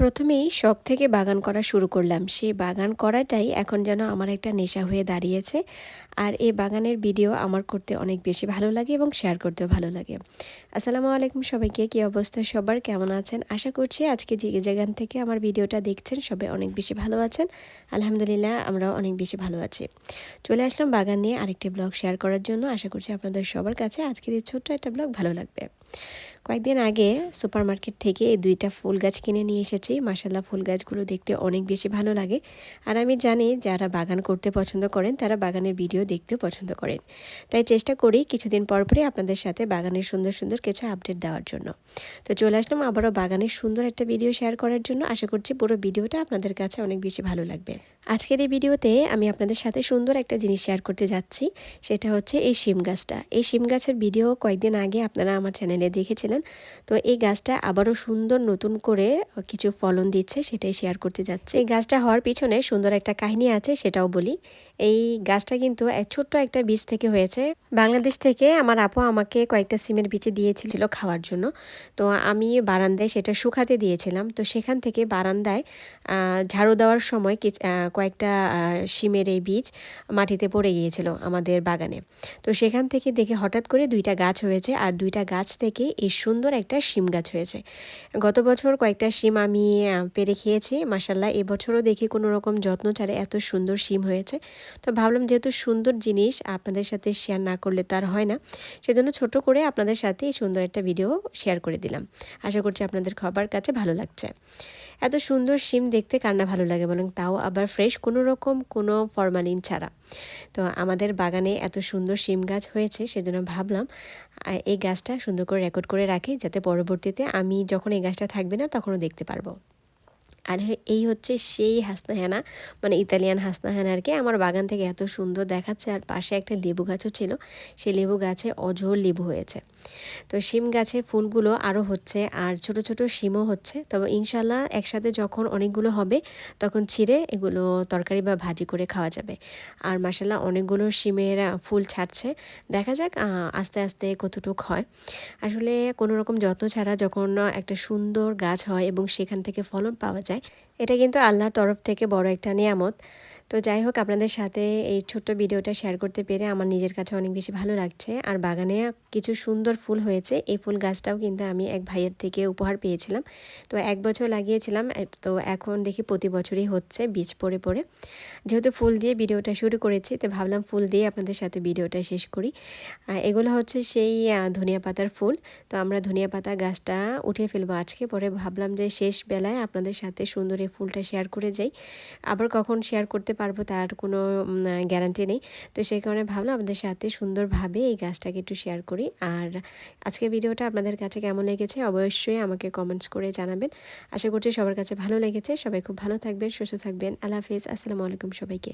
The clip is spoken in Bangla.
প্রথমেই শখ থেকে বাগান করা শুরু করলাম। সেই বাগান করাটাই এখন যেন আমার একটা নেশা হয়ে দাঁড়িয়েছে। আর এই বাগানের ভিডিও আমার করতে অনেক বেশি ভালো লাগে এবং শেয়ার করতেও ভালো লাগে। আসসালামু আলাইকুম সবাইকে, কী অবস্থা সবার? কেমন আছেন? আশা করছি আজকে যে জায়গান থেকে আমার ভিডিওটা দেখছেন সবাই অনেক বেশি ভালো আছেন। আলহামদুলিল্লাহ আমরাও অনেক বেশি ভালো আছি। চলে আসলাম বাগান নিয়ে আরেকটি ব্লগ শেয়ার করার জন্য। আশা করছি আপনাদের সবার কাছে আজকের এই ছোট্ট একটা ব্লগ ভালো লাগবে। কয়েকদিন আগে সুপার মার্কেট থেকে এই দুইটা ফুল গাছ কিনে নিয়ে এসেছি। মাসাল্লাহ ফুল গাছগুলো দেখতে অনেক বেশি ভালো লাগে। আর আমি জানি যারা বাগান করতে পছন্দ করেন, তারা বাগানের ভিডিও দেখতেও পছন্দ করেন। তাই চেষ্টা করি কিছুদিন পর পরই আপনাদের সাথে বাগানের সুন্দর সুন্দর কিছু আপডেট দেওয়ার জন্য। তো চলে আসলাম আবারও বাগানের সুন্দর একটা ভিডিও শেয়ার করার জন্য। আশা করছি পুরো ভিডিওটা আপনাদের কাছে অনেক বেশি ভালো লাগবে। আজকের এই ভিডিওতে আমি আপনাদের সাথে সুন্দর একটা জিনিস শেয়ার করতে যাচ্ছি। সেটা হচ্ছে এই শিম গাছটা। এই শিম গাছের ভিডিও কয়েকদিন আগে আপনারা আমার চ্যানেলে দেখেছিলেন। তো এই গাছটা আবারও সুন্দর নতুন করে কিছু ফলন দিচ্ছে, সেটাই শেয়ার করতে যাচ্ছে। এই গাছটা হওয়ার পিছনে সুন্দর একটা কাহিনী আছে, সেটাও বলি। এই গাছটা কিন্তু ছোট্ট একটা বীজ থেকে হয়েছে। বাংলাদেশ থেকে আমার আপু আমাকে কয়েকটা সিমের বীজে দিয়েছিল খাওয়ার জন্য। তো আমি বারান্দায় সেটা শুকাতে দিয়েছিলাম। তো সেখান থেকে বারান্দায় ঝাড়ু দেওয়ার সময় কয়েকটা শিমের এই বীজ মাটিতে পড়ে গিয়েছিল আমাদের বাগানে। তো সেখান থেকে দেখে হঠাৎ করে দুইটা গাছ হয়েছে, আর দুইটা গাছ থেকে এই সুন্দর একটা শিম গাছ হয়েছে। গত বছর কয়েকটা শিম আমি পেরে খেয়েছি মাসাল্লাহ এবছরও দেখি কোনো রকম যত্ন ছাড়ে এত সুন্দর শিম হয়েছে। তো ভাবলাম যেহেতু সুন্দর জিনিস আপনাদের সাথে শেয়ার না করলে তো আর হয় না, সেজন্য ছোট করে আপনাদের সাথে এই সুন্দর একটা ভিডিও শেয়ার করে দিলাম। আশা করছি আপনাদের খাবার কাছে ভালো লাগছে। এত সুন্দর শিম দেখতে কান্না ভালো লাগে বলেন? তাও আবার ফ্রেশ কোনো রকম, কোনো ফরমালিন ছাড়া। তো আমাদের বাগানে এত সুন্দর শিম গাছ হয়েছে, সেজন্য ভাবলাম এই গাছটা সুন্দর করে রেকর্ড করে রাখি যাতে পরবর্তীতে আমি যখন এই গাছটা থাকবে না তখনও দেখতে পারব। আর এই হচ্ছে সেই হাসনাহানা মানে ইতালিয়ান হাসনাহানা আর কি। আমার বাগান থেকে এত সুন্দর দেখাচ্ছে, আর পাশে একটা লেবু গাছও ছিল। সেই লেবু গাছে অঝোর লেবু হয়েছে। তো শিম গাছের ফুলগুলো আরও হচ্ছে, আর ছোট ছোট শিমও হচ্ছে। তবে ইনশাল্লাহ একসাথে যখন অনেকগুলো হবে, তখন ছিঁড়ে এগুলো তরকারি বা ভাজি করে খাওয়া যাবে। আর মাসাল্লাহ অনেকগুলো শিমের ফুল ছাড়ছে। দেখা যাক আস্তে আস্তে কতটুক হয়। আসলে কোনো রকম যত্ন ছাড়া যখন একটা সুন্দর গাছ হয় এবং সেখান থেকে ফলন পাওয়া যায় এটা কিন্তু আল্লাহর তরফ থেকে বড় একটা নিয়ামত। তো যাই হোক, আপনাদের সাথে এই ছোট্ট ভিডিওটা শেয়ার করতে পেরে আমার নিজের কাছে অনেক বেশি ভালো লাগছে। আর বাগানে কিছু সুন্দর ফুল হয়েছে, এই ফুল গাছটাও কিন্তু আমি এক ভাইয়ের থেকে উপহার পেয়েছিলাম। তো এক বছর লাগিয়েছিলাম তো এখন দেখি প্রতি বছরই হচ্ছে বীজ পড়ে পড়ে। যেহেতু ফুল দিয়ে ভিডিওটা শুরু করেছি, তো ভাবলাম ফুল দিয়ে আপনাদের সাথে ভিডিওটা শেষ করি। এগুলো হচ্ছে সেই ধনিয়া পাতার ফুল। তো আমরা ধনিয়া পাতা গাছটা উঠিয়ে ফেলব আজকে, পরে ভাবলাম যে শেষ বেলায় আপনাদের সাথে সুন্দর এই ফুলটা শেয়ার করে যাই। আবার কখন শেয়ার করতে পারব তার কোনো গ্যারান্টি নেই। তো সেই কারণে ভাবলাম আমাদের সাথে সুন্দরভাবে এই গাছটাকে একটু শেয়ার করি। আর আজকের ভিডিওটা আপনাদের কাছে কেমন লেগেছে অবশ্যই আমাকে কমেন্টস করে জানাবেন। আশা করছি সবার কাছে ভালো লেগেছে। সবাই খুব ভালো থাকবেন, সুস্থ থাকবেন। আল্লাহ হাফিজ। আসসালামু আলাইকুম সবাইকে।